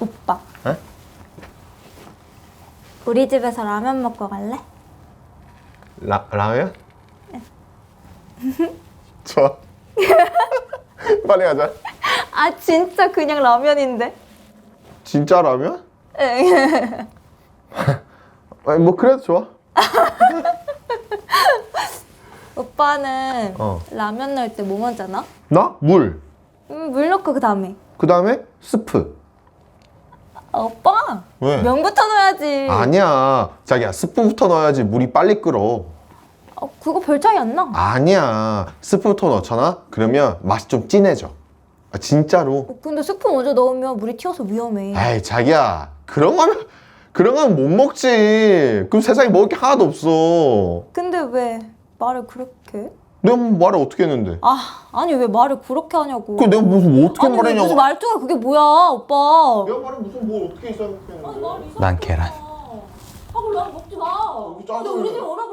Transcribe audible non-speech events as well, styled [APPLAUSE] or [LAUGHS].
오빠. 에? 우리 집에서 라면 먹고 갈래? 라, 라면? [LAUGHS] 좋아. [LAUGHS] 빨리 가자. 아 진짜 그냥 라면인데. 진짜 라면? [LAUGHS] 아니, 뭐 그래도 좋아. 오빠는 어. 라면 넣을 때 뭐 먼저 넣어? 나? 물. 음, 물 넣고 그 다음에. 그 다음에 스프. 아, 오빠. 왜? 면부터 넣어야지. 아니야. 자기야, 스프부터 넣어야지 물이 빨리 끓어. 어, 그거 별 차이 안 나. 아니야. 스프부터 넣잖아? 그러면 맛이 좀 진해져. 아, 진짜로. 어, 근데 스프 먼저 넣으면 물이 튀어서 위험해. 에이, 자기야. 그런 거면, 그런 거면 못 먹지. 그럼 세상에 먹을 게 하나도 없어. 근데 왜 말을 그렇게 해? 내가 뭐 말을 어떻게 했는데? 아, 아니 왜 말을 그렇게 하냐고. 그 내가 무슨 뭐 어떻게 아니 왜 말했냐고. 무슨 말투가 그게 뭐야, 오빠. 내가 말을 무슨 뭘 어떻게 생각했는데. 난 계란. 아, 그럼 난 먹지 마. 근데 우리 집 워낙